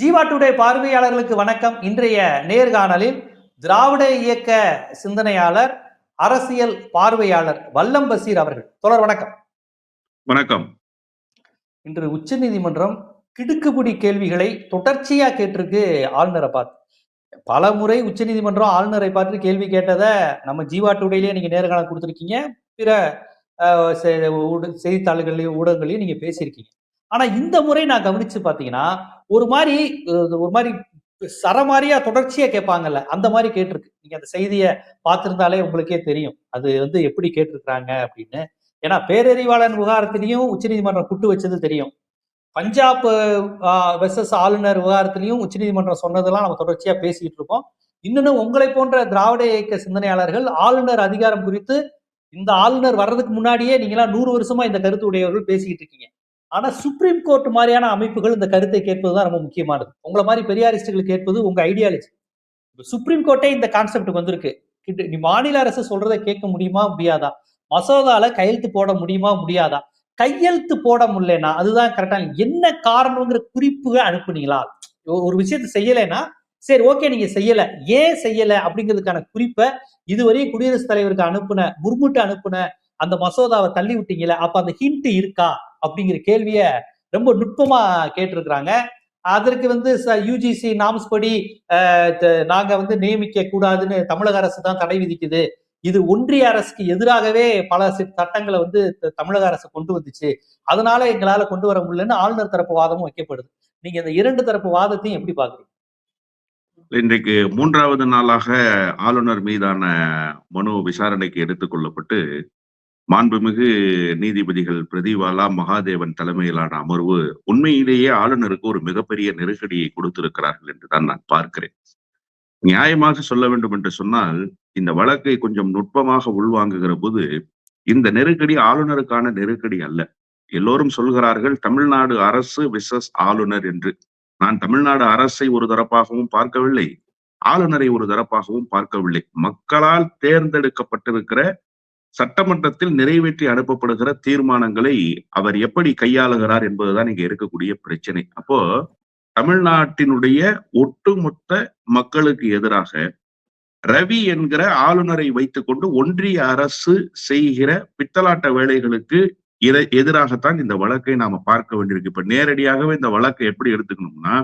Jeeva today பார்வையாளர்களுக்கு வணக்கம். இன்றைய நேர்காணலில் திராவிட இயக்க சிந்தனையாளர் அரசியல் பார்வையாளர் வல்லம் பசீர் அவர்கள். தொடர் வணக்கம். வணக்கம். இன்று உச்சநீதிமன்றம் கிடுக்குப்பிடி கேள்விகளை தொடர்ச்சியா கேட்டிருக்கு ஆளுநரை பார்த்து. பல முறை உச்சநீதிமன்றம் ஆளுநரை பார்த்து கேள்வி கேட்டதை நம்ம ஜீவா டுடேலயே நீங்க நேர்காணல் கொடுத்துருக்கீங்க. பிற செய்தித்தாள்கள்லயும் ஊடகங்களையும் நீங்க பேசியிருக்கீங்க. ஆனா இந்த முறை நான் கவனிச்சு பாத்தீங்கன்னா ஒரு மாதிரி ஒரு மாதிரி சரமாரியா தொடர்ச்சியா கேட்பாங்கல்ல அந்த மாதிரி கேட்டிருக்கு. நீங்க அந்த செய்தியை பார்த்திருந்தாலே உங்களுக்கே தெரியும். அது வந்து எப்படி கேட்டிருக்கிறாங்க அப்படின்னு. ஏன்னா பேரறிவாளன் விவகாரத்திலையும் உச்சநீதிமன்றம் குட்டு வச்சது தெரியும். பஞ்சாப் வெர்சஸ் ஆளுநர் விவகாரத்திலையும் உச்சநீதிமன்றம் சொன்னதெல்லாம் நம்ம தொடர்ச்சியா பேசிக்கிட்டு இருக்கோம். இன்னொன்னு உங்களை போன்ற திராவிட இயக்க சிந்தனையாளர்கள் ஆளுநர் அதிகாரம் குறித்து இந்த ஆளுநர் வர்றதுக்கு முன்னாடியே நீங்களாம் நூறு வருஷமா இந்த கருத்து உடையவர்கள் பேசிக்கிட்டு இருக்கீங்க. ஆனா சுப்ரீம் கோர்ட் மாதிரியான அமைப்புகள் இந்த கருத்தை கேட்பது தான் ரொம்ப முக்கியமானது. உங்களை மாதிரி பெரியாரிஸ்டுகள் கேட்பது உங்க ஐடியாலஜி சுப்ரீம் கோர்ட்டே இந்த கான்செப்ட் வந்திருக்கு. கிட்ட- நீ மாநில அரசு சொல்றதை கேட்க முடியுமா? முடியாதா? மசோதால கையெழுத்து போட முடியுமா? முடியாதா? கையெழுத்து போட முடியலனா அதுதான் கரெக்டா என்ன காரணங்கிற குறிப்புகள் அனுப்புனீங்களா? ஒரு விஷயத்த செய்யலைன்னா சரி ஓகே நீங்க செய்யல. ஏன் செய்யல? அப்படிங்கிறதுக்கான குறிப்பை இதுவரையும் குடியரசுத் தலைவருக்கு அனுப்புன முர்முட்டு அனுப்புன அந்த மசோதாவை தள்ளி விட்டீங்களே அப்ப அந்த ஹிண்ட் இருக்கா? அப்படிங்கிற கேள்விய ரொம்ப நுட்பமா கேட்டிருக்கிறாங்க. அதற்கு வந்து யூஜிசி நாம்ஸ் படி நாங்க வந்து நியமிக்க கூடாதுன்னு தமிழக அரசு தான் தடை விதிக்குது. இது ஒன்றிய அரசுக்கு எதிராகவே பல சட்டங்களை வந்து தமிழக அரசு கொண்டு வந்துச்சு. அதனால எங்களால கொண்டு வர முடியலன்னு ஆளுநர் தரப்பு வாதமும் வைக்கப்படுது. நீங்க இந்த இரண்டு தரப்பு வாதத்தையும் எப்படி பாக்குறீங்க இன்றைக்கு மூன்றாவது நாளாக ஆளுநர் மீதான மனு விசாரணைக்கு எடுத்துக்கொள்ளப்பட்டு மாண்புமிகு நீதிபதிகள் பிரதிவாலா மகாதேவன் தலைமையிலான அமர்வு உண்மையிலேயே ஆளுநருக்கு ஒரு மிகப்பெரிய நெருக்கடியை கொடுத்திருக்கிறார்கள் என்றுதான் நான் பார்க்கிறேன். நியாயமாக சொல்ல வேண்டும் என்று சொன்னால் இந்த வழக்கை கொஞ்சம் நுட்பமாக உள்வாங்குகிற போது இந்த நெருக்கடி ஆளுநருக்கான நெருக்கடி அல்ல. எல்லோரும் சொல்கிறார்கள் தமிழ்நாடு அரசு விசஸ் ஆளுநர் என்று. நான் தமிழ்நாடு அரசை ஒரு தரப்பாகவும் பார்க்கவில்லை ஆளுநரை ஒரு தரப்பாகவும் பார்க்கவில்லை. மக்களால் தேர்ந்தெடுக்கப்பட்டிருக்கிற சட்டமன்றத்தில் நிறைவேற்றி அனுப்பப்படுகிற தீர்மானங்களை அவர் எப்படி கையாளுகிறார் என்பதுதான் இங்க இருக்கக்கூடிய பிரச்சனை. அப்போ தமிழ்நாட்டினுடைய ஒட்டுமொத்த மக்களுக்கு எதிராக ரவி என்கிற ஆளுநரை வைத்துக்கொண்டு ஒன்றிய அரசு செய்கிற பித்தலாட்ட வேலைகளுக்கு எதிராகத்தான் இந்த வழக்கை நாம பார்க்க வேண்டியிருக்கு. இப்ப நேரடியாகவே இந்த வழக்கை எப்படி எடுத்துக்கணும்னா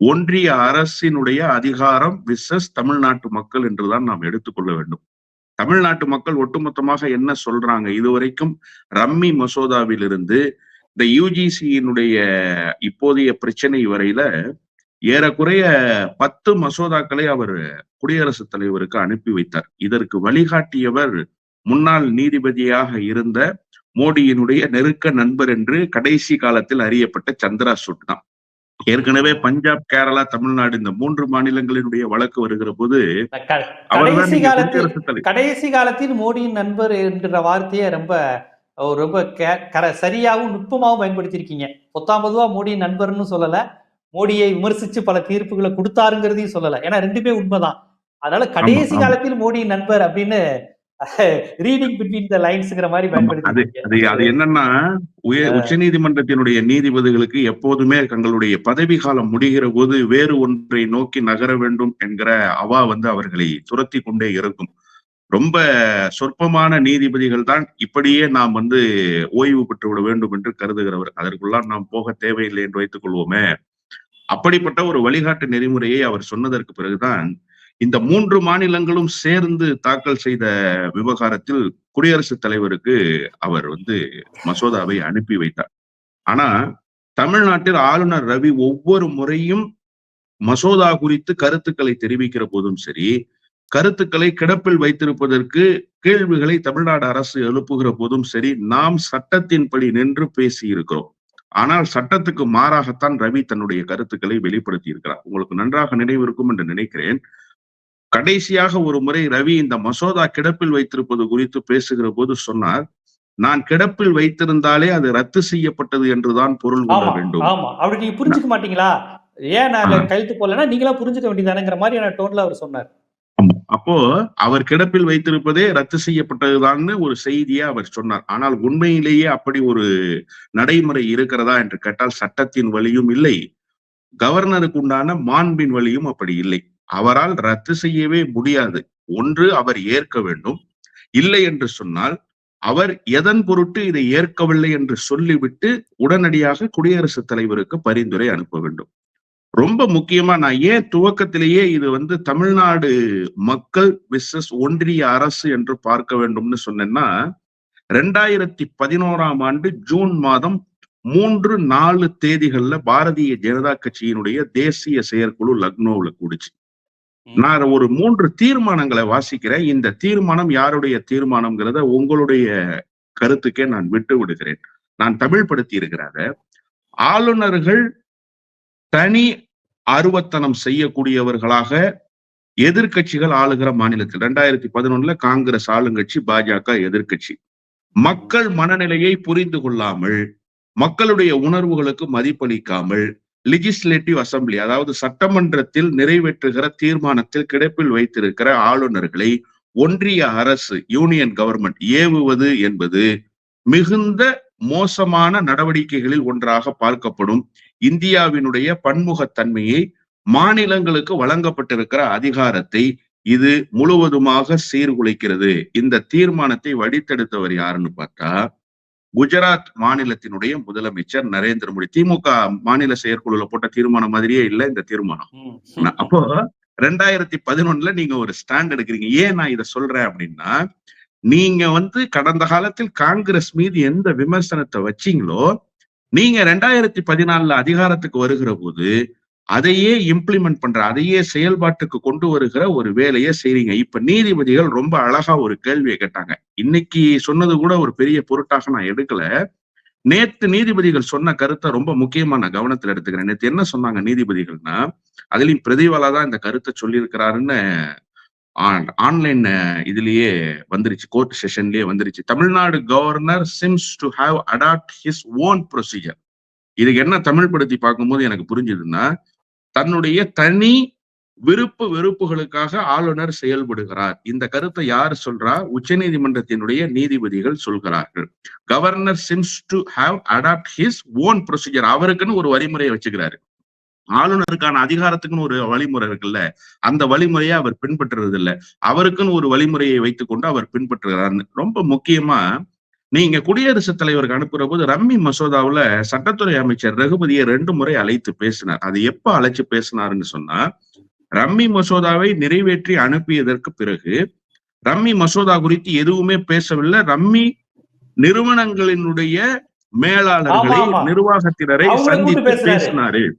ஒன்றிய அரசினுடைய அதிகாரம் விசஸ் தமிழ்நாட்டு மக்கள் என்றுதான் நாம் எடுத்துக்கொள்ள வேண்டும். தமிழ்நாட்டு மக்கள் ஒட்டுமொத்தமாக என்ன சொல்றாங்க? இதுவரைக்கும் ரம்மி மசோதாவிலிருந்து இந்த யூஜிசியினுடைய இப்போதைய பிரச்சனை வரையில ஏறக்குறைய பத்து மசோதாக்களை அவர் குடியரசுத் தலைவருக்கு அனுப்பி வைத்தார். இதற்கு வழிகாட்டியவர் முன்னாள் நீதிபதியாக இருந்த மோடியினுடைய நெருக்க நண்பர் என்று கடைசி காலத்தில் அறியப்பட்ட சந்திரா சூட் தான். ஏற்கனவே பஞ்சாப் கேரளா தமிழ்நாடு இந்த மூன்று மாநிலங்களினுடைய வழக்கு வருகிற போது கடைசி காலத்தில் கடைசி காலத்தில் மோடியின் நண்பர் என்கிற வார்த்தையை ரொம்ப ரொம்ப சரியாகவும் நுட்பமாகவும் பயன்படுத்தியிருக்கீங்க. பொத்தாம் பொதுவா மோடியின் நண்பர்னு சொல்லல. மோடியை விமர்சிச்சு பல தீர்ப்புகளை கொடுத்தாருங்கிறதையும் சொல்லல. ஏன்னா ரெண்டுமே உண்மைதான். அதனால கடைசி. காலத்தில் மோடியின் நண்பர் அப்படின்னு ரீடிங் பிட்வீன் த லைன்ஸ்ங்கிற மாதிரி ஆமா, அது அது பயன்படுத்தி என்னன்னா உயர் உச்சநீதிமன்றத்தினுடைய நீதிபதிகளுக்கு எப்போதுமே தங்களுடைய பதவி காலம் முடிகிற போது வேறு ஒன்றை நோக்கி நகர வேண்டும் என்கிற அவா வந்து அவர்களை துரத்தி கொண்டே இருக்கும். ரொம்ப சொற்பமான நீதிபதிகள் தான் இப்படியே நாம் வந்து ஓய்வு பெற்று விட வேண்டும் என்று கருதுகிறவர். அதற்குள்ளாம் நாம் போக தேவையில்லை என்று வைத்துக் கொள்வோமே. அப்படிப்பட்ட ஒரு வழிகாட்டு நெறிமுறையை அவர் சொன்னதற்கு பிறகுதான் இந்த மூன்று மாநிலங்களும் சேர்ந்து தாக்கல் செய்த விவகாரத்தில் குடியரசுத் தலைவருக்கு அவர் வந்து மசோதாவை அனுப்பி வைத்தார். ஆனா தமிழ்நாட்டில் ஆளுநர் ரவி ஒவ்வொரு முறையும் மசோதா குறித்து கருத்துக்களை தெரிவிக்கிற போதும் சரி கருத்துக்களை கிடப்பில் வைத்திருப்பதற்கு கேள்விகளை தமிழ்நாடு அரசு எழுப்புகிற போதும் சரி நாம் சட்டத்தின்படி நின்று பேசி இருக்கிறோம் ஆனால் சட்டத்துக்கு மாறாகத்தான் ரவி தன்னுடைய கருத்துக்களை வெளிப்படுத்தி இருக்கிறார் உங்களுக்கு நன்றாக நினைவிருக்கும் என்று நினைக்கிறேன். கடைசியாக ஒரு முறை ரவி இந்த மசோதா கிடப்பில் வைத்திருப்பது குறித்து பேசுகிற போது சொன்னார் நான் கிடப்பில் வைத்திருந்தாலே அது ரத்து செய்யப்பட்டது என்றுதான் பொருள் கொள்ள வேண்டும். ஆமா. அப்படி நீங்க புரிஞ்சுக்க மாட்டீங்களா? ஏன் நான் ஆ. கையெழுத்து போடலன்னா நீங்களா புரிஞ்சுக்க வேண்டியதானங்கிற மாதிரியான டோன்ல அவர் சொன்னார். அப்போ அவர் கிடப்பில் வைத்திருப்பதே ரத்து செய்யப்பட்டதுதான்னு ஒரு செய்தியை அவர் சொன்னார். ஆனால் உண்மையிலேயே அப்படி ஒரு நடைமுறை இருக்கிறதா என்று கேட்டால் சட்டத்தின் வழியும் இல்லை. கவர்னருக்கு உண்டான மாண்பின் வழியும் அப்படி இல்லை. அவரால் ரத்து செய்யவே முடியாது. ஒன்று அவர் ஏற்க வேண்டும். இல்லை என்று சொன்னால் அவர் எதன் பொருட்டு இதை ஏற்கவில்லை என்று சொல்லிவிட்டு உடனடியாக குடியரசுத் தலைவருக்கு பரிந்துரை அனுப்ப வேண்டும். ரொம்ப முக்கியமா நான் ஏன் துவக்கத்திலேயே இது வந்து தமிழ்நாடு மக்கள் விசஸ் ஒன்றிய அரசு என்று பார்க்க வேண்டும்னு சொன்னேன்னா ரெண்டாயிரத்தி பதினோராம் ஆண்டு ஜூன் மாதம் மூன்று நாலு தேதிகள்ல பாரதிய ஜனதா கட்சியினுடைய தேசிய செயற்குழு லக்னோவுல கூடுச்சு. நான் ஒரு மூன்று தீர்மானங்களை வாசிக்கிறேன். இந்த தீர்மானம் யாருடைய தீர்மானம்ங்கிறத உங்களுடைய கருத்துக்கே நான் விட்டு விடுகிறேன். நான் தமிழ் படுத்தி இருக்கிறாங்க. ஆளுநர்கள் தனி அருவத்தனம் செய்யக்கூடியவர்களாக எதிர்கட்சிகள் ஆளுகிற மாநிலத்தில். ரெண்டாயிரத்தி பதினொன்னுல காங்கிரஸ் ஆளுங்கட்சி பாஜக எதிர்க்கட்சி. மக்கள் மனநிலையை புரிந்து கொள்ளாமல் மக்களுடைய உணர்வுகளுக்கு மதிப்பளிக்காமல் லிஜிஸ்லேட்டிவ் அசம்பிளி அதாவது சட்டமன்றத்தில் நிறைவேற்றுகிற தீர்மானத்தில் கிடப்பில் வைத்திருக்கிற ஆளுநர்களை ஒன்றிய அரசு யூனியன் கவர்மெண்ட் ஏவுவது என்பது மிகுந்த மோசமான நடவடிக்கைகளில் ஒன்றாக பார்க்கப்படும் இந்தியாவினுடைய பன்முகத்தன்மையை மாநிலங்களுக்கு வழங்கப்பட்டிருக்கிற அதிகாரத்தை இது முழுவதுமாக சீர்குலைக்கிறது. இந்த தீர்மானத்தை வடித்தெடுத்தவர் யாருன்னு பார்த்தா குஜராத் மாநிலத்தினுடைய முதலமைச்சர் நரேந்திர மோடி. திமுக மாநில செயற்குழுல போட்ட தீர்மானம் மாதிரியே இல்ல இந்த தீர்மானம். அப்போ ரெண்டாயிரத்தி பதினொன்னுல நீங்க ஒரு ஸ்டாண்ட் எடுக்கிறீங்க. ஏன் நான் இதை சொல்றேன் அப்படின்னா நீங்க வந்து கடந்த காலத்தில் காங்கிரஸ் மீது எந்த விமர்சனத்தை வச்சீங்களோ நீங்க ரெண்டாயிரத்தி பதினாலுல அதிகாரத்துக்கு வருகிற போது அதையே இம்ப்ளிமெண்ட் பண்ற அதையே செயல்பாட்டுக்கு கொண்டு வருகிற ஒரு வேலையை செய்றீங்க. இப்ப நீதிபதிகள் ரொம்ப அழகா ஒரு கேள்வியை கேட்டாங்க. இன்னைக்கு சொன்னது கூட ஒரு பெரிய பொருட்டாக நான் எடுக்கல. நேத்து நீதிபதிகள் சொன்ன கருத்தை ரொம்ப முக்கியமா நான் கவனத்துல எடுத்துக்கிறேன். நேத்து என்ன சொன்னாங்க நீதிபதிகள்னா அதுலயும் பிரதிவாலா தான் இந்த கருத்தை சொல்லியிருக்கிறாருன்னு ஆன்லைன் இதுலயே வந்துருச்சு. கோர்ட் செஷன்லயே வந்துருச்சு. Tamil Nadu governor seems to have adopt his own procedure இதுக்கு என்ன தமிழ் படுத்தி பார்க்கும்போது எனக்கு புரிஞ்சதுன்னா தன்னுடைய தனி விருப்பு வெறுப்புகளுக்காக ஆளுநர் செயல்படுகிறார். இந்த கருத்தை யார் சொல்றா? உச்ச நீதிமன்றத்தினுடைய நீதிபதிகள் சொல்கிறார்கள். Governor seems to have adopt his own procedure அவருக்குன்னு ஒரு வழிமுறையை வச்சுக்கிறாரு. ஆளுநருக்கான அதிகாரத்துக்குன்னு ஒரு வழிமுறை இருக்குல்ல? அந்த வழிமுறையை அவர் பின்பற்றுறது இல்ல அவருக்குன்னு ஒரு வழிமுறையை வைத்துக்கொண்டு அவர் பின்பற்றுகிறார். ரொம்ப முக்கியமா நீங்க குடியரசுத் தலைவருக்கு அனுப்புற போது ரம்மி மசோதாவுல சட்டத்துறை அமைச்சர் ரகுபதியை ரெண்டு முறை அழைத்து பேசினார். அது எப்ப அழைச்சு பேசினாருன்னு சொன்னா ரம்மி மசோதாவை நிறைவேற்றி அனுப்பியதற்கு பிறகு ரம்மி மசோதா குறித்து எதுவுமே பேசவில்லை. ரம்மி நிறுவனங்களினுடைய மேலாளர்களை நிர்வாகத்தினரை சந்தித்து பேசினாரு.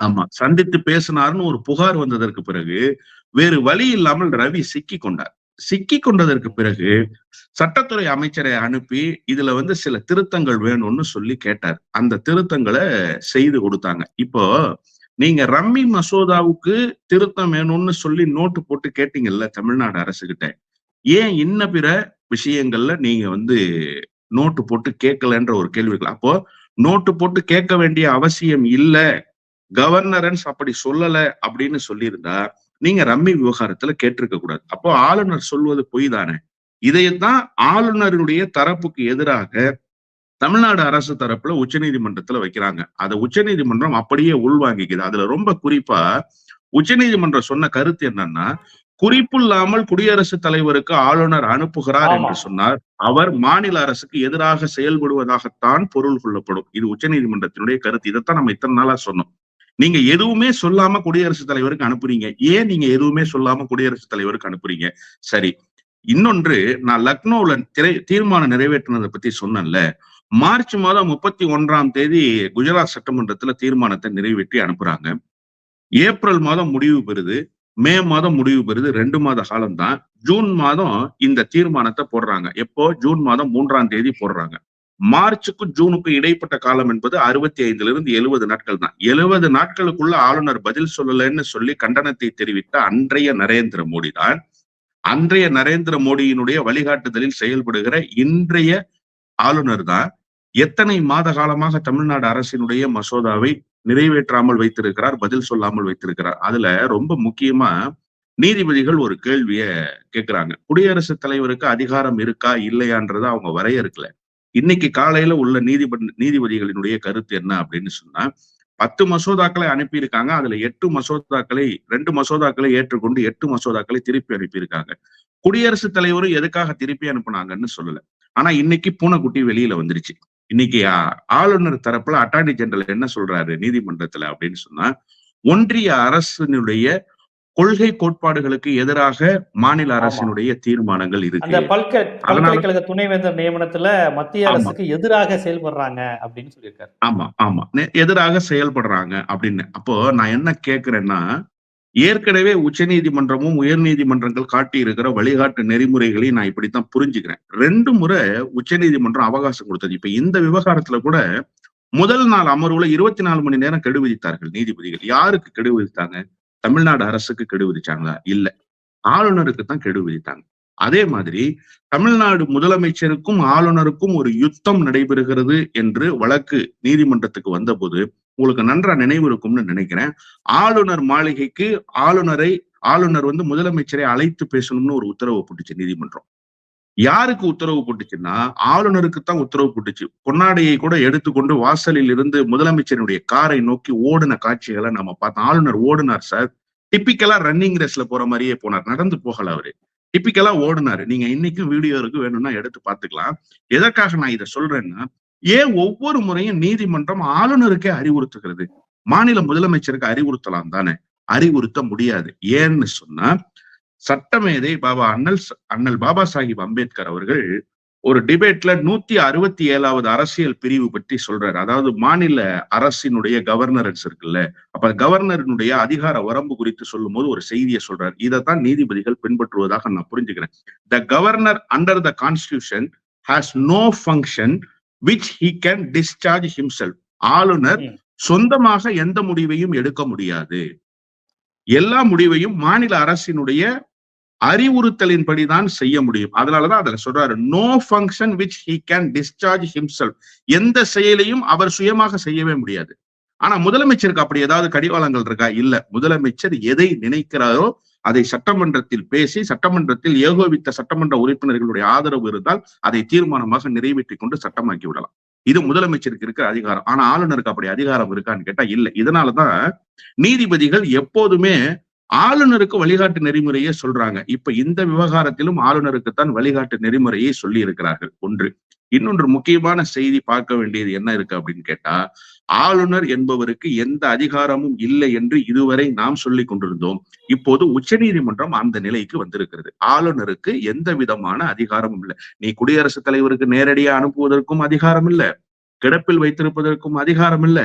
ஆமா. சந்தித்து பேசினார்னு ஒரு புகார் வந்ததற்கு பிறகு வேறு வழி இல்லாமல் ரவி சிக்கி கொண்டார். சிக்கி கொண்டதற்கு பிறகு சட்டத்துறை அமைச்சரை அனுப்பி இதுல வந்து சில திருத்தங்கள் வேணும்னு சொல்லி கேட்டார். அந்த திருத்தங்களை செய்து கொடுத்தாங்க. இப்போ நீங்க ரம்மி மசோதாவுக்கு திருத்தம் வேணும்னு சொல்லி நோட்டு போட்டு கேட்டீங்கல்ல தமிழ்நாடு அரசு கிட்ட ஏன் இன்ன பிற விஷயங்கள்ல நீங்க வந்து நோட்டு போட்டு கேட்கலன்ற ஒரு கேள்விகள்? அப்போ நோட்டு போட்டு கேட்க வேண்டிய அவசியம் இல்ல கவர்னரன்ஸ் அப்படி சொல்லல அப்படின்னு சொல்லியிருந்தா நீங்க ரம்மி விவகாரத்துல கேட்டிருக்க கூடாது. அப்போ ஆளுநர் சொல்வது பொய் தானே? இதைத்தான் ஆளுநருடைய தரப்புக்கு எதிராக தமிழ்நாடு அரசு தரப்புல உச்சநீதிமன்றத்துல வைக்கிறாங்க. அதை உச்சநீதிமன்றம் அப்படியே உள்வாங்கிக்குது. அதுல ரொம்ப குறிப்பா உச்சநீதிமன்றம் சொன்ன கருத்து என்னன்னா குறிப்பு இல்லாமல் குடியரசுத் தலைவருக்கு ஆளுநர் அனுப்புகிறார் என்று சொன்னார் அவர் மாநில அரசுக்கு எதிராக செயல்படுவதாகத்தான் பொருள் கொள்ளப்படும். இது உச்சநீதிமன்றத்தினுடைய கருத்து. இதைத்தான் நம்ம இத்தனை நாளா சொன்னோம். நீங்க எதுவுமே சொல்லாம குடியரசுத் தலைவருக்கு அனுப்புறீங்க. ஏன் நீங்க எதுவுமே சொல்லாம குடியரசுத் தலைவருக்கு அனுப்புறீங்க? சரி. இன்னொன்று நான் லக்னோவில் திரை தீர்மானம் நிறைவேற்றினதை பத்தி சொன்னேன்ல. மார்ச் மாதம் முப்பத்தி ஒன்றாம் தேதி குஜராத் சட்டமன்றத்துல தீர்மானத்தை நிறைவேற்றி அனுப்புறாங்க. ஏப்ரல் மாதம் முடிவு பெறுது. மே மாதம் முடிவு பெறுது. ரெண்டு மாத காலம் தான் ஜூன் மாதம் இந்த தீர்மானத்தை போடுறாங்க. எப்போ? ஜூன் மாதம் மூன்றாம் தேதி போடுறாங்க. மார்ச்சுக்கும் ஜூனுக்கும் இடைப்பட்ட காலம் என்பது அறுபத்தி ஐந்துல இருந்து எழுபது நாட்கள் தான். எழுபது நாட்களுக்குள்ள ஆளுநர் பதில் சொல்லலைன்னு சொல்லி கண்டனத்தை தெரிவித்த அன்றைய நரேந்திர மோடி தான். அன்றைய நரேந்திர மோடியினுடைய வழிகாட்டுதலில் செயல்படுகிற இன்றைய ஆளுநர் தான். எத்தனை மாத காலமாக தமிழ்நாடு அரசினுடைய மசோதாவை நிறைவேற்றாமல் வைத்திருக்கிறார் பதில் சொல்லாமல் வைத்திருக்கிறார் அதுல ரொம்ப முக்கியமா நீதிபதிகள் ஒரு கேள்விய கேட்கிறாங்க குடியரசுத் தலைவருக்கு அதிகாரம் இருக்கா இல்லையான்றதை அவங்க வரையறுக்கல. இன்னைக்கு காலையில உள்ள நீதிபதி நீதிபதிகளினுடைய கருத்து என்ன அப்படின்னு சொன்னா பத்து மசோதாக்களை அனுப்பியிருக்காங்க. அதுல எட்டு மசோதாக்களை ரெண்டு மசோதாக்களை ஏற்றுக்கொண்டு எட்டு மசோதாக்களை திருப்பி அனுப்பியிருக்காங்க. குடியரசுத் தலைவரும் எதுக்காக திருப்பி அனுப்புனாங்கன்னு சொல்லல. ஆனா இன்னைக்கு பூனைக்குட்டி வெளியில வந்துருச்சு. இன்னைக்கு ஆளுநர் தரப்புல அட்டார்னி ஜெனரல் என்ன சொல்றாரு நீதிமன்றத்துல அப்படின்னு சொன்னா ஒன்றிய அரசினுடைய கொள்கை கோட்பாடுகளுக்கு எதிராக மாநில அரசினுடைய தீர்மானங்கள் இருக்கு. பல்க பல்கலைக்கழக துணைவேந்தர் நியமனத்துல மத்திய. அரசுக்கு எதிராக செயல்படுறாங்க அப்படின்னு சொல்லியிருக்காரு. ஆமா ஆமா. எதிராக செயல்படுறாங்க அப்படின்னு. அப்போ நான் என்ன கேக்குறேன்னா ஏற்கனவே உச்சநீதிமன்றமும் உயர்நீதிமன்றங்கள் காட்டி இருக்கிற வழிகாட்டு நெறிமுறைகளை நான் இப்படித்தான் புரிஞ்சுக்கிறேன். ரெண்டு முறை உச்சநீதிமன்றம் அவகாசம் கொடுத்தது. இப்ப இந்த விவகாரத்துல கூட முதல் நாள் அமர்வுல இருபத்தி நாலு மணி நேரம் கெடு விதித்தார்கள் நீதிபதிகள். யாருக்கு கெடு விதித்தாங்க தமிழ்நாடு அரசுக்கு கெடு விதிச்சாங்களா? இல்ல. ஆளுநருக்கு தான் கெடு விதித்தாங்க. அதே மாதிரி தமிழ்நாடு முதலமைச்சருக்கும் ஆளுநருக்கும் ஒரு யுத்தம் நடைபெறுகிறது என்று வழக்கு நீதிமன்றத்துக்கு வந்தபோது உங்களுக்கு நன்றா நினைவு இருக்கும்னு நினைக்கிறேன். ஆளுநர் மாளிகைக்கு ஆளுநரை ஆளுநர் வந்து முதலமைச்சரை அழைத்து பேசணும்னு ஒரு உத்தரவு போட்டுச்சு நீதிமன்றம். யாருக்கு உத்தரவு போட்டுச்சுன்னா ஆளுநருக்கு தான் உத்தரவு போட்டுச்சு. பொன்னாடையை கூட எடுத்துக்கொண்டு வாசலில் இருந்து முதலமைச்சருடைய காரை நோக்கி ஓடின காட்சிகளை நம்ம பார்த்தோம். ஆளுநர் ஓடினார் சார். டிப்பிக்கலா ரன்னிங் ரேஸ்ல போற மாதிரியே போனார். நடந்து போகல அவரு. டிப்பிக்கலா ஓடினாரு. நீங்க இன்னைக்கும் வீடியோ இருக்கு வேணும்னா எடுத்து பாத்துக்கலாம் எதற்காக நான் இதை சொல்றேன்னா ஏன் ஒவ்வொரு முறையும் நீதிமன்றம் ஆளுநருக்கே அறிவுறுத்துகிறது? மாநில முதலமைச்சருக்கு அறிவுறுத்தலாம் தானே? அறிவுறுத்த முடியாது. ஏன்னு சொன்னா சட்டமேதை பாபா அண்ணல் அண்ணல் பாபா சாஹிப் அம்பேத்கர் அவர்கள் ஒரு டிபேட்ல நூத்தி அறுபத்தி ஏழாவது அரசியல் பிரிவு பற்றி சொல்றாரு. அதாவது மாநில அரசினுடைய கவர்னரன்ஸ் இருக்குல்ல அப்ப கவர்னரினுடைய அதிகார வரம்பு குறித்து சொல்லும் போது ஒரு செய்தியை சொல்றாரு. இதைத்தான் நீதிபதிகள் பின்பற்றுவதாக நான் புரிஞ்சுக்கிறேன். The governor under the constitution has no function which he can discharge himself ஆளுநர். சொந்தமாக எந்த முடிவையும் எடுக்க முடியாது. எல்லா முடிவையும் மாநில அரசினுடைய அறிவுறுத்தலின்படிதான் செய்ய முடியும். அதனாலதான் அதுல சொல்றாரு no function which he can discharge himself எந்த செயலையும் அவர் சுயமாக செய்யவே முடியாது. ஆனா முதலமைச்சருக்கு அப்படி ஏதாவது கடிவாளங்கள் இருக்கா? இல்ல. முதலமைச்சர் எதை நினைக்கிறாரோ அதை சட்டமன்றத்தில் பேசி சட்டமன்றத்தில் ஏகோபித்த சட்டமன்ற உறுப்பினர்களுடைய ஆதரவு இருந்தால் அதை தீர்மானமாக நிறைவேற்றி கொண்டு சட்டமாக்கி விடலாம். இது முதலமைச்சருக்கு இருக்கிற அதிகாரம். ஆனா ஆளுநருக்கு அப்படி அதிகாரம் இருக்கான்னு கேட்டா இல்ல. இதனாலதான் நீதிபதிகள் எப்போதுமே ஆளுநருக்கு வழிகாட்டு நெறிமுறையே சொல்றாங்க. இப்ப இந்த விவகாரத்திலும் ஆளுநருக்குத்தான் வழிகாட்டு நெறிமுறையை சொல்லி இருக்கிறார்கள் ஒன்று. இன்னொன்று முக்கியமான செய்தி பார்க்க வேண்டியது என்ன இருக்கு அப்படின்னு கேட்டா ஆளுநர் என்பவருக்கு எந்த அதிகாரமும் இல்லை என்று இதுவரை நாம் சொல்லிக் கொண்டிருந்தோம். இப்போது உச்சநீதிமன்றம் அந்த நிலைக்கு வந்திருக்கிறது. ஆளுநருக்கு எந்த விதமான அதிகாரமும் இல்லை. நீ குடியரசுத் தலைவருக்கு நேரடியா அனுப்புவதற்கும் அதிகாரம் இல்ல. கிடப்பில் வைத்திருப்பதற்கும் அதிகாரம் இல்ல.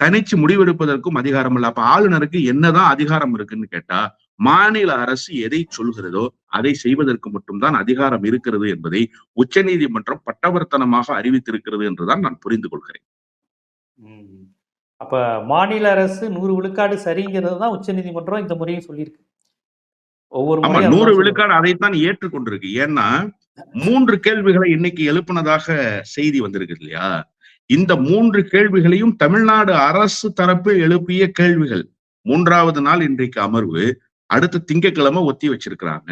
தனிச்சு முடிவெடுப்பதற்கும் அதிகாரம் இல்ல. அப்ப ஆளுநருக்கு என்னதான் அதிகாரம் இருக்குன்னு கேட்டா மாநில அரசு எதை சொல்கிறதோ அதை செய்வதற்கு மட்டும்தான் அதிகாரம் இருக்கிறது என்பதை உச்சநீதிமன்றம் பட்டவர்த்தனமாக அறிவித்திருக்கிறது என்றுதான் நான் புரிந்து கொள்கிறேன். அப்ப மாநில அரசு நூறு விழுக்காடு சரிங்கிறது தான் உச்சநீதிமன்றம் இந்த முறையும் சொல்லியிருக்கு. ஒவ்வொரு நூறு. விழுக்காடு அதைத்தான் ஏற்றுக்கொண்டிருக்கு. ஏன்னா மூன்று கேள்விகளை இன்னைக்கு எழுப்பினதாக செய்தி வந்திருக்கு இல்லையா? இந்த மூன்று கேள்விகளையும் தமிழ்நாடு அரசு தரப்பில் எழுப்பிய கேள்விகள். மூன்றாவது நாள் இன்றைக்கு அமர்வு. அடுத்த திங்கட்கிழமை ஒத்தி வச்சிருக்கிறாங்க.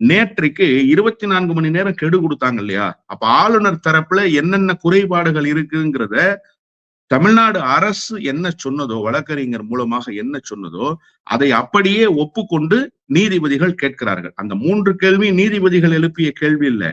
நேற்றைக்கு இருபத்தி நான்கு மணி நேரம் கெடு கொடுத்தாங்க இல்லையா? அப்ப ஆளுநர் தரப்புல என்னென்ன குறைபாடுகள் இருக்குங்கிறத தமிழ்நாடு அரசு என்ன சொன்னதோ வழக்கறிஞர் மூலமாக என்ன சொன்னதோ அதை அப்படியே ஒப்புக்கொண்டு நீதிபதிகள் கேட்கிறார்கள். அந்த மூன்று கேள்வி நீதிபதிகள் எழுப்பிய கேள்வி இல்ல.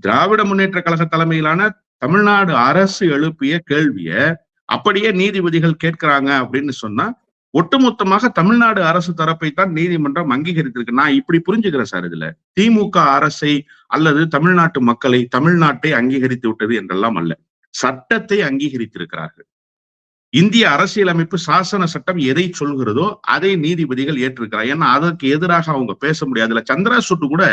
திராவிட முன்னேற்ற கழக தலைமையிலான தமிழ்நாடு அரசு எழுப்பிய கேள்விய அப்படியே நீதிபதிகள் கேட்கிறாங்க அப்படின்னு சொன்னா ஒட்டுமொத்தமாக தமிழ்நாடு அரசு தரப்பை தான் நீதிமன்றம் அங்கீகரித்திருக்கு. நான் இப்படி புரிஞ்சுக்கிறேன் சார் இதுல. திமுக அரசை அல்லது தமிழ்நாட்டு மக்களை தமிழ்நாட்டை அங்கீகரித்து விட்டது என்றெல்லாம் அல்ல. சட்டத்தை அங்கீகரித்திருக்கிறார்கள். இந்திய அரசியலமைப்பு சாசன சட்டம் எதை சொல்கிறதோ அதை நீதிபதிகள் ஏற்றிருக்கிறார். ஏன்னா அதற்கு எதிராக அவங்க பேச முடியாது. இதுல சந்திரா சுட்டு கூட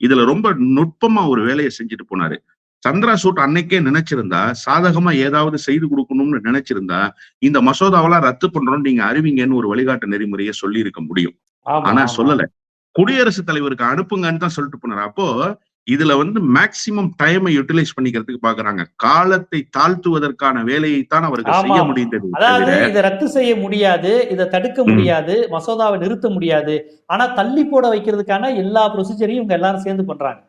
இதுல ரொம்ப நுட்பமா ஒரு வேலையை செஞ்சுட்டு போனாரு. சந்திரா சூட் அன்னைக்கே நினைச்சிருந்தா சாதகமா ஏதாவது செய்து கொடுக்கணும்னு நினைச்சிருந்தா இந்த மசோதாவெல்லாம் ரத்து பண்றோம் நீங்க அறிவிங்கன்னு ஒரு வழிகாட்டு நெறிமுறையை சொல்லி இருக்க முடியும் ஆனா. சொல்லல குடியரசுத் தலைவருக்கு அனுப்புங்கன்னு தான் சொல்லிட்டு போனாரு அப்போ இதுல வந்து மேக்சிமம் டைமை யூட்டிலைஸ் பண்ணிக்கிறதுக்கு பாக்குறாங்க காலத்தை தாழ்த்துவதற்கான வேலையை தான் அவருக்கு செய்ய. முடிந்தது அதாவது இதை ரத்து செய்ய முடியாது இதை தடுக்க. முடியாது மசோதாவை நிறுத்த முடியாது ஆனா தள்ளி போட வைக்கிறதுக்கான எல்லா ப்ரொசீஜரையும் இவங்க எல்லாரும் சேர்ந்து பண்றாங்க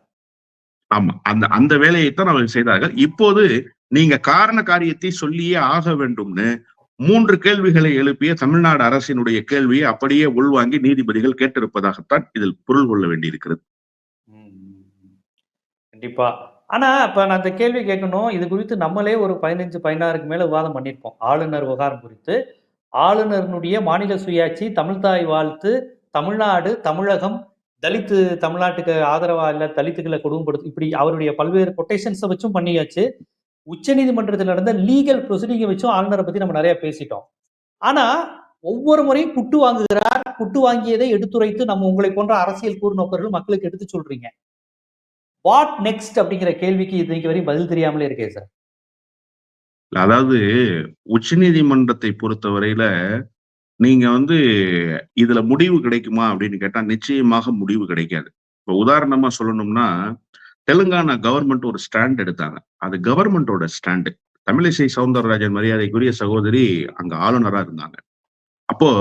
ஆமா. அந்த அந்த வேலையை தான் அவர்கள் செய்தார்கள். இப்போது நீங்க காரண காரியத்தை சொல்லியே ஆக வேண்டும்னு மூன்று கேள்விகளை எழுப்பிய தமிழ்நாடு அரசினுடைய கேள்வியை அப்படியே உள்வாங்கி நீதிபதிகள் கேட்டிருப்பதாகத்தான் இதில் பொருள் கொள்ள வேண்டியிருக்கிறது. கண்டிப்பா. ஆனா இப்ப நான் அந்த கேள்வி கேட்கணும். இது குறித்து நம்மளே ஒரு பதினஞ்சு பதினாறுக்கு மேல விவாதம் பண்ணியிருப்போம். ஆளுநர் விவகாரம் குறித்து. ஆளுநரினுடைய மாநில சுயாட்சி தமிழ்தாய் வாழ்த்து தமிழ்நாடு தமிழகம் தலித்து தமிழ்நாட்டுக்கு ஆதரவா இல்ல தலித்துக்களை கொடுமைப்படுத்தும் இப்படி அவருடைய பல்வேறு கொட்டேஷன்ஸை வச்சும் பண்ணியாச்சு. உச்சநீதிமன்றத்தில் நடந்த லீகல் ப்ரொசீடிங்கை வச்சும் ஆளுநரை பத்தி நம்ம நிறைய பேசிட்டோம். ஆனா ஒவ்வொரு முறையும் குட்டு வாங்குகிறார் குட்டு வாங்கியதை எடுத்துரைத்து நம்ம உங்களை போன்ற அரசியல் கூறுநோக்கர்கள் மக்களுக்கு எடுத்து சொல்றீங்க. வாட் நெக்ஸ்ட் அப்படிங்கிற கேள்விக்கு இன்னைக்கு வரையும் பதில் தெரியாமலே இருக்கே சார். அதாவது உச்சநீதிமன்றத்தை பொறுத்தவரையில நீங்க வந்து இதுல முடிவு கிடைக்குமா அப்படின்னு கேட்டா நிச்சயமாக முடிவு கிடைக்காது. இப்ப உதாரணமா சொல்லணும்னா தெலுங்கானா கவர்மெண்ட் ஒரு ஸ்டாண்ட் எடுத்தாங்க. அது கவர்மெண்டோட ஸ்டாண்டு தமிழிசை சவுந்தரராஜன் மரியாதைக்குரிய சகோதரி அங்க ஆளுநரா இருந்தாங்க. அப்போ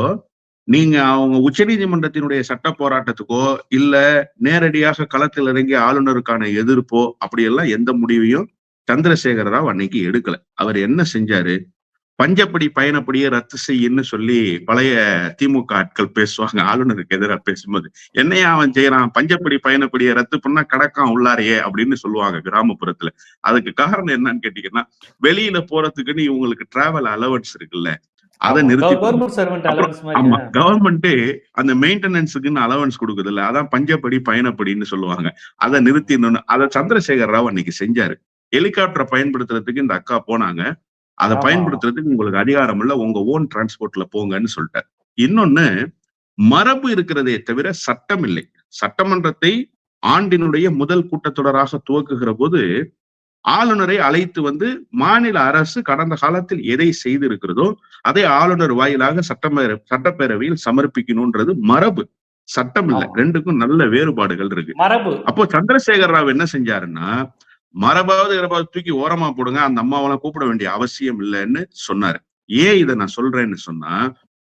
நீங்க அவங்க உச்சநீதிமன்றத்தினுடைய சட்ட போராட்டத்துக்கோ இல்ல நேரடியாக களத்தில் இறங்கி ஆளுநருக்கான எதிர்ப்போ அப்படியெல்லாம் எந்த முடிவையும் சந்திரசேகர ராவ் அன்னைக்கு எடுக்கல. அவர் என்ன செஞ்சாரு? பஞ்சப்படி பயணப்படியே ரத்து செய்யுன்னு சொல்லி பழைய திமுக ஆட்கள் பேசுவாங்க. ஆளுநருக்கு எதிராக பேசும்போது என்னையா அவன் செய்யறான் பஞ்சப்படி பயணப்படியை ரத்து பண்ணா கடக்கான் உள்ளாரையே அப்படின்னு சொல்லுவாங்க கிராமப்புறத்துல. அதுக்கு காரணம் என்னன்னு கேட்டீங்கன்னா வெளியில போறதுக்குன்னு இவங்களுக்கு டிராவல் அலவன்ஸ் இருக்குல்ல அதை நிறுத்தி ஆமா கவர்மெண்ட் அந்த மெயின்டெனன்ஸுக்குன்னு அலவன்ஸ் கொடுக்குது இல்ல அதான் பஞ்சப்படி பயணப்படின்னு சொல்லுவாங்க. அதை நிறுத்திடணும்னு அதை சந்திரசேகர் ராவ் அன்னைக்கு செஞ்சாரு. ஹெலிகாப்டரை பயன்படுத்துறதுக்கு இந்த அக்கா போனாங்க. அதை. பயன்படுத்துறதுக்கு உங்களுக்கு அதிகாரம் இல்ல. உங்க ஓன் டிரான்ஸ்போர்ட்ல போங்கன்னு சொல்லிட்டார் இன்னொன்னு மரபு இருக்கிறதே தவிர சட்டம் இல்லை. சட்டமன்றத்தை ஆண்டினுடைய முதல் கூட்டத்தொடராக துவக்குகிற போது ஆளுநரை அழைத்து வந்து மாநில அரசு கடந்த காலத்தில் எதை செய்திருக்கிறதோ அதை ஆளுநர் வாயிலாக சட்டமேர சட்டப்பேரவையில் சமர்ப்பிக்கணும்ன்றது மரபு. சட்டம் இல்ல. ரெண்டுக்கும் நல்ல வேறுபாடுகள் இருக்கு. மரபு. அப்போ சந்திரசேகர் ராவ் என்ன செஞ்சாருன்னா மரபாவது இரபாவது தூக்கி ஓரமா போடுங்க அந்த அம்மாவெல்லாம் கூப்பிட வேண்டிய அவசியம் இல்லைன்னு சொன்னாரு. ஏன் இதை நான் சொல்றேன்னு சொன்னா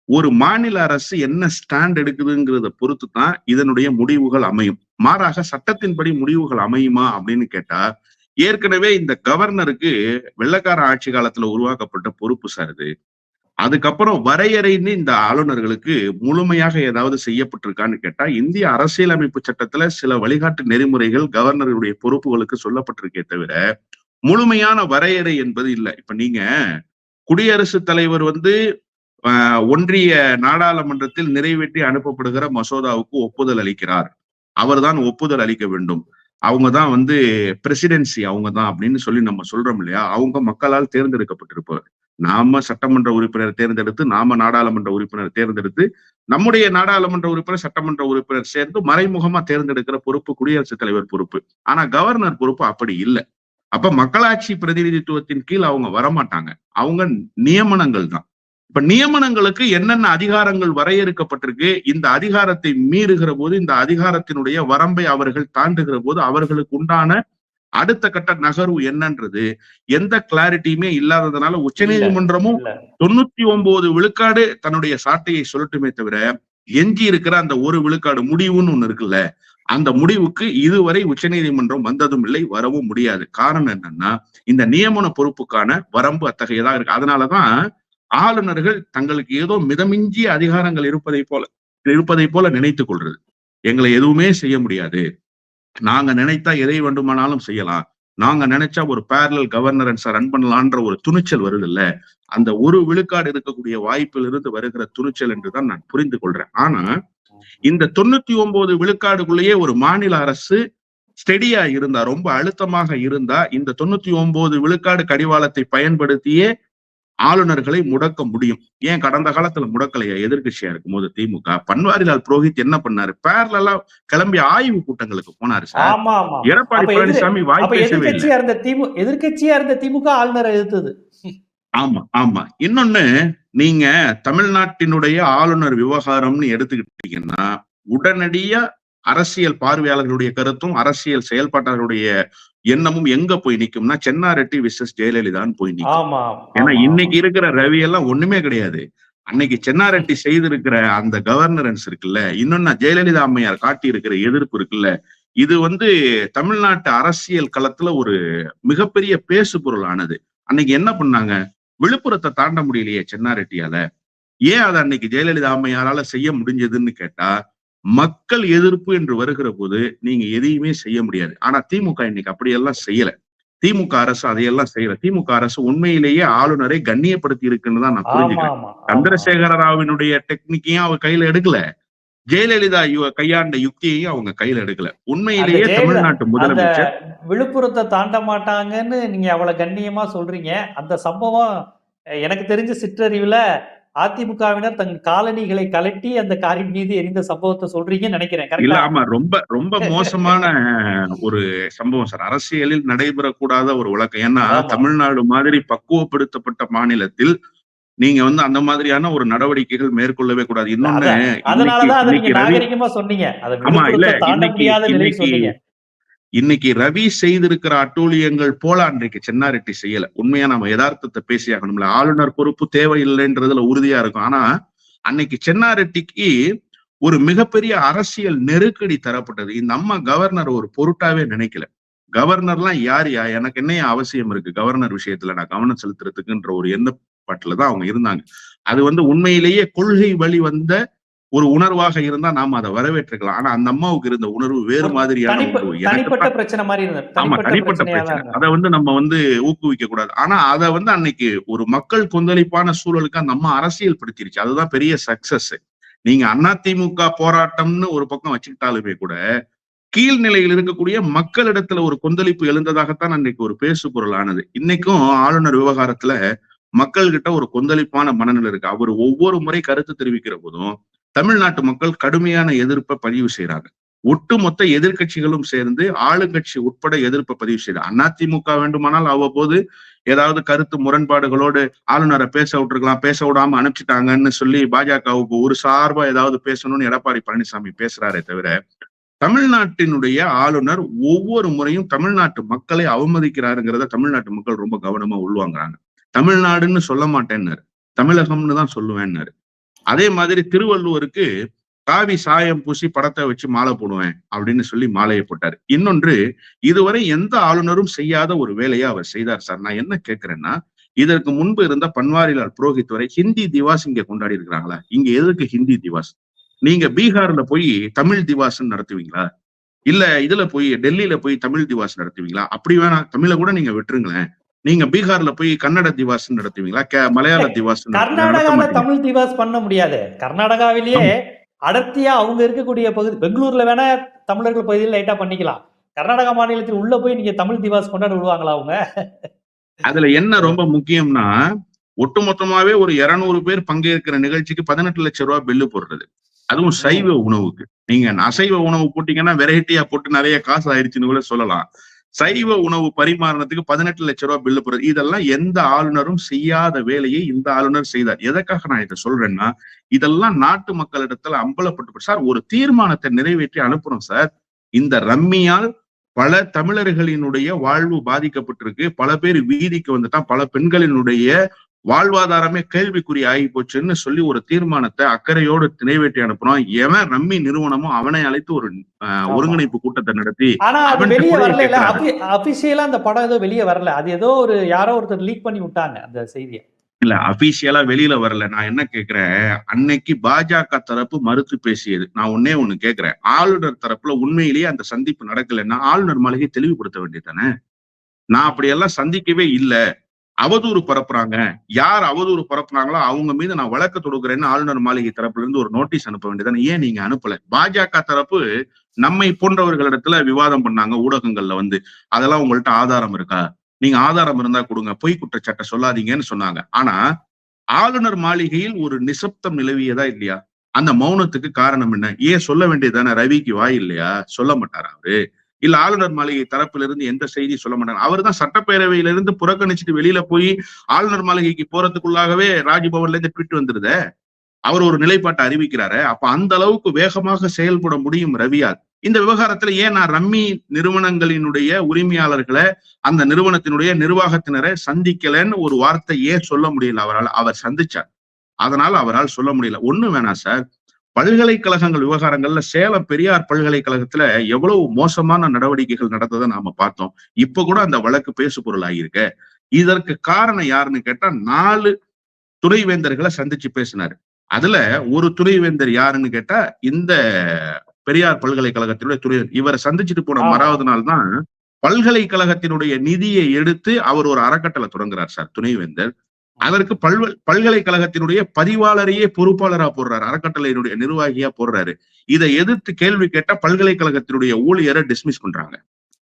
ஒரு மாநில அரசு என்ன ஸ்டாண்ட் எடுக்குதுங்கிறத பொறுத்து தான் இதனுடைய முடிவுகள் அமையும். மாறாக சட்டத்தின்படி முடிவுகள் அமையுமா அப்படின்னு கேட்டா ஏற்கனவே இந்த கவர்னருக்கு வெள்ளக்கார ஆட்சி காலத்துல உருவாக்கப்பட்ட பொறுப்பு சார் இது. அதுக்கப்புறம் வரையறைன்னு இந்த ஆளுநர்களுக்கு முழுமையாக ஏதாவது செய்யப்பட்டிருக்கான்னு கேட்டா இந்திய அரசியலமைப்பு சட்டத்துல சில வழிகாட்டு நெறிமுறைகள் கவர்னருடைய பொறுப்புகளுக்கு சொல்லப்பட்டிருக்கே தவிர முழுமையான வரையறை என்பது இல்லை. இப்ப நீங்க குடியரசுத் தலைவர் வந்து ஆஹ், ஒன்றிய நாடாளுமன்றத்தில் நிறைவேற்றி அனுப்பப்படுகிற மசோதாவுக்கு ஒப்புதல் அளிக்கிறார். அவர்தான் ஒப்புதல் அளிக்க வேண்டும். அவங்க தான் வந்து பிரசிடென்சி அவங்க தான் அப்படின்னு சொல்லி நம்ம சொல்றோம் இல்லையா? அவங்க மக்களால் தேர்ந்தெடுக்கப்பட்டிருப்பவர். நாம சட்டமன்ற உறுப்பினர் தேர்ந்தெடுத்து நாம நாடாளுமன்ற உறுப்பினர் தேர்ந்தெடுத்து நம்முடைய நாடாளுமன்ற உறுப்பினர் சட்டமன்ற உறுப்பினர் சேர்ந்து மறைமுகமா தேர்ந்தெடுக்கிற பொறுப்பு குடியரசுத் தலைவர் பொறுப்பு. ஆனா கவர்னர் பொறுப்பு அப்படி இல்லை. அப்ப மக்களாட்சி பிரதிநிதித்துவத்தின் கீழ் அவங்க வரமாட்டாங்க. அவங்க நியமனங்கள் தான். இப்ப நியமனங்களுக்கு என்னென்ன அதிகாரங்கள் வரையறுக்கப்பட்டிருக்கு இந்த அதிகாரத்தை மீறுகிற போது இந்த அதிகாரத்தினுடைய வரம்பை அவர்கள் தாண்டுகிற போது அவர்களுக்கு உண்டான அடுத்த கட்ட நகர்வு என்னன்றது எந்த கிளாரிட்டியுமே இல்லாததுனால உச்சநீதிமன்றமும் இல்ல. தொண்ணூத்தி ஒன்பது விழுக்காடு தன்னுடைய சாட்டையை சொல்லட்டுமே தவிர எஞ்சி இருக்கிற அந்த ஒரு விழுக்காடு முடிவுன்னு ஒண்ணு இருக்குல்ல அந்த முடிவுக்கு இதுவரை உச்சநீதிமன்றம் வந்ததும் இல்லை வரவும் முடியாது. காரணம் என்னன்னா இந்த நியமன பொறுப்புக்கான வரம்பு அத்தகையதா இருக்கு. அதனாலதான் ஆளுநர்கள் தங்களுக்கு ஏதோ மிதமிஞ்சிய அதிகாரங்கள் இருப்பதை போல இருப்பதை போல நினைத்துக் கொள்றது. எங்களை எதுவுமே செய்ய முடியாது. நாங்க நினைத்தா எதை வேண்டுமானாலும் செய்யலாம். நாங்க நினைச்சா ஒரு பேரலல் கவர்னரன்ஸை ரன் பண்ணலான்ற ஒரு துணிச்சல் வருது இல்ல அந்த ஒரு விழுக்காடு இருக்கக்கூடிய வாய்ப்பில் இருந்து வருகிற துணிச்சல் என்றுதான் நான் புரிந்து கொள்றேன். ஆனா இந்த தொண்ணூத்தி ஒன்பது விழுக்காடுக்குள்ளேயே ஒரு மாநில அரசு ஸ்டெடியா இருந்தா ரொம்ப அழுத்தமாக இருந்தா இந்த தொண்ணூத்தி ஒன்பது விழுக்காடு கடிவாளத்தை பயன்படுத்தியே ஆளுநர்களை முடக்க முடியும். ஏன்? கடந்த காலத்துல முடக்கலையா எதிர்கட்சியா இருக்கும்போது திமுக. பன்வாரிலால் புரோஹித் என்ன பண்ணாரு? பேரலா கிளம்பி ஆய்வு கூட்டங்களுக்கு போனாரு சார். எடப்பாடி பழனிசாமி வாய் அப்ப பேசவே இல்லை. எதிர்கட்சியா இருந்த திமு எதிர்கட்சியா இருந்த திமுக ஆளுநரை எதிர்த்தது. ஆமா ஆமா. இன்னொன்னு நீங்க தமிழ்நாட்டினுடைய ஆளுநர் விவகாரம்னு எடுத்துக்கிட்டீங்கன்னா உடனடியா அரசியல் பார்வையாளர்களுடைய கருத்தும் அரசியல் செயல்பாட்டாளருடைய எண்ணமும் எங்க போய் நிக்கும்னா சென்னாரெட்டி விசஸ் ஜெயலலிதான்னு போய் நிக்கும். ஆமா ஏன்னா இன்னைக்கு இருக்கிற ரவி எல்லாம் ஒண்ணுமே கிடையாது. அன்னைக்கு சென்னாரெட்டி செய்திருக்கிற அந்த கவர்னரன்ஸ் இருக்குல்ல இன்னொன்னு ஜெயலலிதா அம்மையார் காட்டி இருக்கிற எதிர்ப்பு இருக்குல்ல இது வந்து தமிழ்நாட்டு அரசியல் களத்துல ஒரு மிகப்பெரிய பேசு பொருள் ஆனது அன்னைக்கு என்ன பண்ணாங்க? விழுப்புரத்தை தாண்ட முடியலையே சென்னாரெட்டியால. ஏன் அதை அன்னைக்கு ஜெயலலிதா அம்மையாரால செய்ய முடிஞ்சதுன்னு கேட்டா மக்கள் எதிர்ப்பு என்று வருகிற போது நீங்க எதையுமே செய்ய முடியாது. ஆனா திமுக இன்னைக்கு அப்படியெல்லாம் செய்யல. திமுக அரசு அதையெல்லாம் செய்யல. திமுக அரசு உண்மையிலேயே ஆளுநரை கண்ணியப்படுத்தி இருக்குன்னு தான் நான் புரிஞ்சுக்கிறேன். சந்திரசேகர ராவினுடைய டெக்னிக்கையும் அவர் கையில எடுக்கல. ஜெயலலிதா கையாண்ட யுக்தியையும் அவங்க கையில எடுக்கல. உண்மையிலேயே தமிழ்நாட்டு முதலமைச்சர் விழுப்புரத்தை தாண்ட மாட்டாங்கன்னு நீங்க அவ்வளவு கண்ணியமா சொல்றீங்க. அந்த சம்பவம் எனக்கு தெரிஞ்ச சிற்றறிவுல அதிமுகவினர் தங்கள் காலணிகளை கலட்டி அந்த காரின் மீது எரிந்த சம்பவத்தை சொல்றீங்கன்னு நினைக்கிறேன் இல்ல ஆமா ரொம்ப ரொம்ப மோசமான ஒரு சம்பவம் சார். அரசியலில் நடைபெறக்கூடாத ஒரு வழக்கம் ஏன்னா. தமிழ்நாடு மாதிரி பக்குவப்படுத்தப்பட்ட மாநிலத்தில் நீங்க வந்து அந்த மாதிரியான ஒரு நடவடிக்கைகள் மேற்கொள்ளவே கூடாது. இன்னொன்னு அதனாலதான் சொன்னீங்க. ஆமா, இல்ல, இன்னைக்கு- இன்னைக்கு ரவி செய்திருக்கிற அட்டூழியங்கள் போல அன்றைக்கு சென்னாரெட்டி செய்யல. உண்மையா நம்ம யதார்த்தத்தை பேசியாகணும்ல ஆளுநர் பொறுப்பு தேவையில்லைன்றதுல உறுதியா இருக்கும். ஆனா அன்னைக்கு சென்னாரெட்டிக்கு ஒரு மிகப்பெரிய அரசியல் நெருக்கடி தரப்பட்டது. இந்த அம்மா கவர்னர் ஒரு பொருட்டாவே நினைக்கல. கவர்னர்லாம் யார் யா? எனக்கு என்ன அவசியம் இருக்கு? கவர்னர் விஷயத்துல நான் கவனம் செலுத்துறதுக்குன்ற ஒரு எண்ணப்பாட்டுல தான் அவங்க இருந்தாங்க. அது வந்து உண்மையிலேயே கொள்கை வழி வந்த ஒரு உணர்வாக இருந்தா நாம அதை வரவேற்றுக்கலாம் ஆனா அந்த அம்மாவுக்கு இருந்த உணர்வு வேறு மாதிரியான ஆமா தனிப்பட்ட பிரச்சனை. அதை வந்து நம்ம வந்து ஊக்குவிக்க கூடாது. ஆனா அதை வந்து அன்னைக்கு ஒரு மக்கள் கொந்தளிப்பான சூழலுக்கு அந்த அம்மா அரசியல் படுத்திருச்சு அதுதான் பெரிய சக்சஸ் நீங்க அதிமுக போராட்டம்னு ஒரு பக்கம் வச்சுக்கிட்டாலுமே கூட கீழ்நிலையில் இருக்கக்கூடிய மக்களிடத்துல ஒரு கொந்தளிப்பு எழுந்ததாகத்தான் அன்னைக்கு ஒரு பேசு பொருள் ஆனது. இன்னைக்கும் ஆளுநர் விவகாரத்துல மக்கள்கிட்ட ஒரு கொந்தளிப்பான மனநிலை இருக்கு. அவர் ஒவ்வொரு முறை கருத்து தெரிவிக்கிற போதும் தமிழ்நாட்டு மக்கள் கடுமையான எதிர்ப்பை பதிவு செய்யறாங்க ஒட்டுமொத்த எதிர்க்கட்சிகளும் சேர்ந்து ஆளுங்கட்சி உட்பட எதிர்ப்பை பதிவு செய்யறாங்க அதிமுக வேண்டுமானால் அவ்வப்போது ஏதாவது கருத்து முரண்பாடுகளோடு ஆளுநரை பேச விட்டுருக்கலாம் பேச விடாம அனுப்பிச்சிட்டாங்கன்னு சொல்லி பாஜகவுக்கு ஒரு சார்பா ஏதாவது பேசணும்னு எடப்பாடி பழனிசாமி பேசுறாரே தவிர தமிழ்நாட்டினுடைய ஆளுநர் ஒவ்வொரு முறையும் தமிழ்நாட்டு மக்களை அவமதிக்கிறாருங்கிறத தமிழ்நாட்டு மக்கள் ரொம்ப கவனமா உள்வாங்குறாங்க. தமிழ்நாடுன்னு சொல்ல மாட்டேன்னாரு. தமிழகம்னு தான் சொல்லுவேன்னாரு. அதே மாதிரி திருவள்ளுவருக்கு காவி சாயம் பூசி படத்தை வச்சு மாலை போடுவேன் அப்படின்னு சொல்லி மாலையை போட்டார். இன்னொன்று இதுவரை எந்த ஆளுநரும் செய்யாத ஒரு வேலையை அவர் செய்தார் சார். நான் என்ன கேட்கிறேன்னா இதற்கு முன்பு இருந்த பன்வாரிலால் புரோஹித் வரை ஹிந்தி திவாஸ் இங்க கொண்டாடி இருக்கிறாங்களா? இங்க எதுக்கு ஹிந்தி திவாஸ்? நீங்க பீகார்ல போய் தமிழ் திவாஸ் நடத்துவீங்களா? இல்ல இதுல போய் டெல்லியில போய் தமிழ் திவாஸ் நடத்துவீங்களா? அப்படி வேணாம் தமிழை கூட நீங்க விட்டுருங்களேன். நீங்க பீகார்ல போய் கன்னட திவாஸ் நடத்துவீங்களா? மலையாள திவாஸ் மாட்டீங்க. தமிழ் திவாஸ் பண்ண முடியாது. கர்நாடகாவிலேயே அடர்த்தியா அவங்க இருக்கக்கூடிய பகுதி பெங்களூர்ல வேணா தமிழர்கள் பகுதியில் லைட்டா பண்ணிக்கலாம். கர்நாடகா மாநிலத்தில் உள்ள போய் நீங்க தமிழ் திவாஸ் கொண்டாட விடுவாங்களா அவங்க? அதுல என்ன ரொம்ப முக்கியம்னா ஒட்டுமொத்தமாவே ஒரு இருநூறு பேர் பங்கேற்கிற நிகழ்ச்சிக்கு பதினெட்டு லட்சம் ரூபாய் பில்லு போடுறது. அதுவும் சைவ உணவுக்கு. நீங்க அசைவ உணவு போட்டீங்கன்னா வெரைட்டியா போட்டு நிறைய காசு ஆயிடுச்சுன்னு கூட சொல்லலாம். சைவ உணவு பரிமாறணத்துக்கு பதினெட்டு லட்சம் ரூபாய் பில்லு போறது இதெல்லாம் எந்த ஆளுநரும் செய்யாத வேலையை இந்த ஆளுநர் செய்தார். எதற்காக நான் இதை சொல்றேன்னா இதெல்லாம் நாட்டு மக்களிடத்துல அம்பலப்பட்டு சார் ஒரு தீர்மானத்தை நிறைவேற்றி அனுப்புறோம் சார். இந்த ரம்மியால் பல தமிழர்களினுடைய வாழ்வு பாதிக்கப்பட்டிருக்கு. பல பேர் வீதிக்கு வந்துட்டான். பல பெண்களினுடைய வாழ்வாதாரமே கேள்விக்குறி ஆகி போச்சுன்னு சொல்லி ஒரு தீர்மானத்தை அக்கறையோடு நிறைவேற்றி அனுப்புறோம் எவன் ரம்மி நிறுவனமோ அவனை அழைத்து ஒரு ஒருங்கிணைப்பு கூட்டத்தை நடத்தி ஆனா அது வெளியே வரல. அபிஷியலா அந்த படம் ஏதோ வெளியே வரல. அது ஏதோ ஒரு யாரோ ஒருத்தர் லீக் பண்ணி விட்டாங்க அந்த செய்தியை. இல்ல அபிஷியலா வெளியில வரல. நான் என்ன கேக்குறேன்? அன்னைக்கு பாஜக தரப்பு மறுத்து பேசியது. நான் ஒன்னே ஒண்ணு கேக்குறேன். ஆளுநர் தரப்புல உண்மையிலேயே அந்த சந்திப்பு நடக்கலைன்னா ஆளுநர் மாளிகை தெளிவுபடுத்த வேண்டியதானே நான் அப்படியெல்லாம் சந்திக்கவே இல்ல. அவதூறு பரப்புறாங்க. யார் அவதூறு பரப்புறாங்களோ அவங்க மீது நான் வழக்கு தொடுக்கிறேன்னு ஆளுநர் மாளிகை தரப்புல இருந்து ஒரு நோட்டீஸ் அனுப்ப வேண்டியதானே ஏன் நீங்க அனுப்பல? பாஜக தரப்பு நம்மை போன்றவர்களிடத்துல விவாதம் பண்ணாங்க ஊடகங்கள்ல வந்து. அதெல்லாம் உங்கள்ட்ட ஆதாரம் இருக்கா? நீங்க ஆதாரம் இருந்தா கொடுங்க. பொய் குற்றச்சாட்டை சொல்லாதீங்கன்னு சொன்னாங்க. ஆனா ஆளுநர் மாளிகையில் ஒரு நிசப்தம் நிலவியதா இல்லையா? அந்த மௌனத்துக்கு காரணம் என்ன? ஏன் சொல்ல வேண்டியதானே ரவிக்கு வாய் இல்லையா? சொல்ல மாட்டாரா அவரு? இல்ல ஆளுநர் மாளிகை தரப்பிலிருந்து எந்த செய்தி சொல்ல மாட்டாங்க. அவர் தான் சட்டப்பேரவையில இருந்து புறக்கணிச்சுட்டு வெளியில போய் ஆளுநர் மாளிகைக்கு போறதுக்குள்ளாகவே ராஜ்பவன்ல இருந்து ட்விட் வந்துருத. அவர் ஒரு நிலைப்பாட்டை அறிவிக்கிறாரு. அப்ப அந்த அளவுக்கு வேகமாக செயல்பட முடியும் ரவியால் இந்த விவகாரத்துல ஏன் நான் ரம்மி நிறுவனங்களினுடைய உரிமையாளர்களை அந்த நிறுவனத்தினுடைய நிர்வாகத்தினரை சந்திக்கலன்னு ஒரு வார்த்தை ஏன் சொல்ல முடியல அவரால். அவர் சந்திச்சார். அதனால அவரால் சொல்ல முடியல. ஒண்ணு வேணாம் சார். பல்கலைக்கழகங்கள் விவகாரங்கள்ல சேலம் பெரியார் பல்கலைக்கழகத்துல எவ்வளவு மோசமான நடவடிக்கைகள் நடந்ததை நாம பார்த்தோம். இப்ப கூட அந்த வழக்கு பேசு பொருள் ஆகியிருக்க இதற்கு காரணம் யாருன்னு கேட்டா நாலு துணைவேந்தர்களை சந்திச்சு பேசினாரு. அதுல ஒரு துணைவேந்தர் யாருன்னு கேட்டா இந்த பெரியார் பல்கலைக்கழகத்தினுடைய துணை இவரை சந்திச்சுட்டு போன. மறாவது நாள் தான் பல்கலைக்கழகத்தினுடைய நிதியை எடுத்து அவர் ஒரு அறக்கட்டளை தொடங்குறார் சார் துணைவேந்தர். அதற்கு பல்வல் பல்கலைக்கழகத்தினுடைய பதிவாளரையே பொறுப்பாளரா போடுறாரு. அறக்கட்டளையினுடைய நிர்வாகியா போடுறாரு. இதை எதிர்த்து கேள்வி கேட்டா பல்கலைக்கழகத்தினுடைய ஊழியரை டிஸ்மிஸ் பண்றாங்க.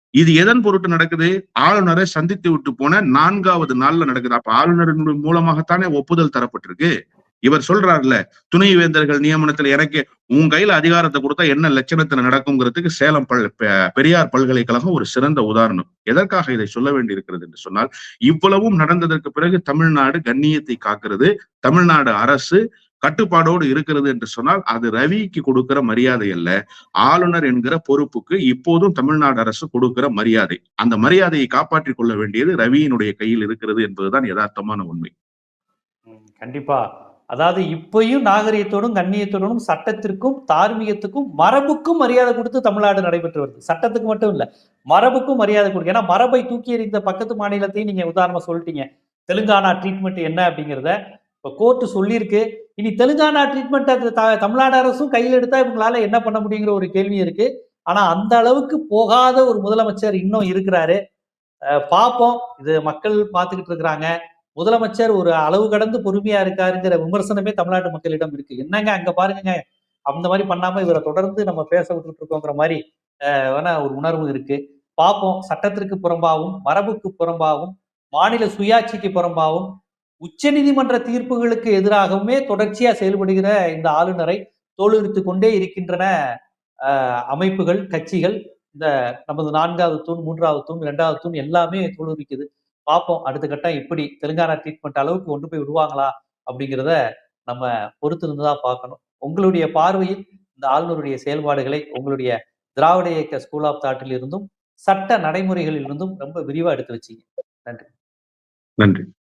இது எதன் பொருட்டு நடக்குது? ஆளுநரை சந்தித்து விட்டு போன நான்காவது நாள்ல நடக்குது. அப்ப ஆளுநரின் மூலமாகத்தானே ஒப்புதல் தரப்பட்டிருக்கு? இவர் சொல்றாருல துணைவேந்தர்கள் நியமனத்துல எனக்கு உன் கையில அதிகாரத்தை கொடுத்தா என்ன லட்சணத்துல நடக்குங்கிறதுக்கு சேலம் பல் பெ- பெரியார் பல்கலைக்கழகம் ஒரு சிறந்த உதாரணம். எதற்காக இதை சொல்ல வேண்டியிருக்கிறது என்று சொன்னால் இவ்வளவும் நடந்ததற்கு பிறகு தமிழ்நாடு கண்ணியத்தை காக்கிறது தமிழ்நாடு அரசு கட்டுப்பாடோடு இருக்கிறது என்று சொன்னால் அது ரவிக்கு கொடுக்கிற மரியாதை அல்ல. ஆளுநர் என்கிற பொறுப்புக்கு இப்போதும் தமிழ்நாடு அரசு கொடுக்கிற மரியாதை. அந்த மரியாதையை காப்பாற்றிக் கொள்ள வேண்டியது ரவியினுடைய கையில் இருக்கிறது என்பதுதான் யதார்த்தமான உண்மை. கண்டிப்பா. அதாவது இப்பயும் நாகரிகத்தோடும் கண்ணியத்தோடும் சட்டத்திற்கும் தார்மீகத்துக்கும் மரபுக்கும் மரியாதை கொடுத்து தமிழ்நாடு நடைபெற்று வருது. சட்டத்துக்கு மட்டும் இல்ல மரபுக்கும் மரியாதை கொடுக்கு. ஏன்னா மரபை தூக்கி எறிந்த பக்கத்து மாநிலத்தையும் நீங்க உதாரணமா சொல்லிட்டீங்க. தெலுங்கானா ட்ரீட்மெண்ட் என்ன அப்படிங்கிறத இப்ப கோர்ட்டு சொல்லியிருக்கு. இனி தெலுங்கானா ட்ரீட்மெண்ட் த- தமிழ்நாடு அரசும் கையில் எடுத்தா இவங்களால என்ன பண்ண முடியுங்கிற ஒரு கேள்வி இருக்கு. ஆனா அந்த அளவுக்கு போகாத ஒரு முதலமைச்சர் இன்னும் இருக்கிறாரு. பார்ப்போம் இது மக்கள் பார்த்துக்கிட்டு இருக்கிறாங்க. முதலமைச்சர் ஒரு அளவு கடந்து பொறுமையா இருக்காருங்கிற விமர்சனமே தமிழ்நாட்டு மக்களிடம் இருக்கு. என்னங்க அங்க பாருங்க அந்த மாதிரி பண்ணாம இவரை தொடர்ந்து நம்ம பேச விட்டுட்டு இருக்கோங்கிற மாதிரி வேணா ஒரு உணர்வு இருக்கு. பார்ப்போம் சட்டத்திற்கு புறம்பாகவும் மரபுக்கு புறம்பாகவும் மாநில சுயாட்சிக்கு புறம்பாகவும் உச்சநீதிமன்ற தீர்ப்புகளுக்கு எதிராகவுமே தொடர்ச்சியா செயல்படுகிற இந்த ஆளுநரை தோலுரித்து கொண்டே இருக்கின்றன அமைப்புகள் கட்சிகள். இந்த நமது நான்காவது தூண் மூன்றாவது தூண் இரண்டாவது தூண் எல்லாமே தோலுரிக்குது பார்ப்போம் அடுத்த கட்டம் எப்படி தெலுங்கானா ட்ரீட்மெண்ட் அளவுக்கு கொண்டு போய் விடுவாங்களா அப்படிங்கிறத நம்ம பொறுத்து இருந்து தான் பார்க்கணும். உங்களுடைய பார்வையில் இந்த ஆளுநருடைய செயல்பாடுகளை உங்களுடைய திராவிட இயக்க ஸ்கூல் ஆஃப் தாட்டில் இருந்தும் சட்ட நடைமுறைகளில் இருந்தும் ரொம்ப விரிவா எடுத்து வச்சீங்க. நன்றி.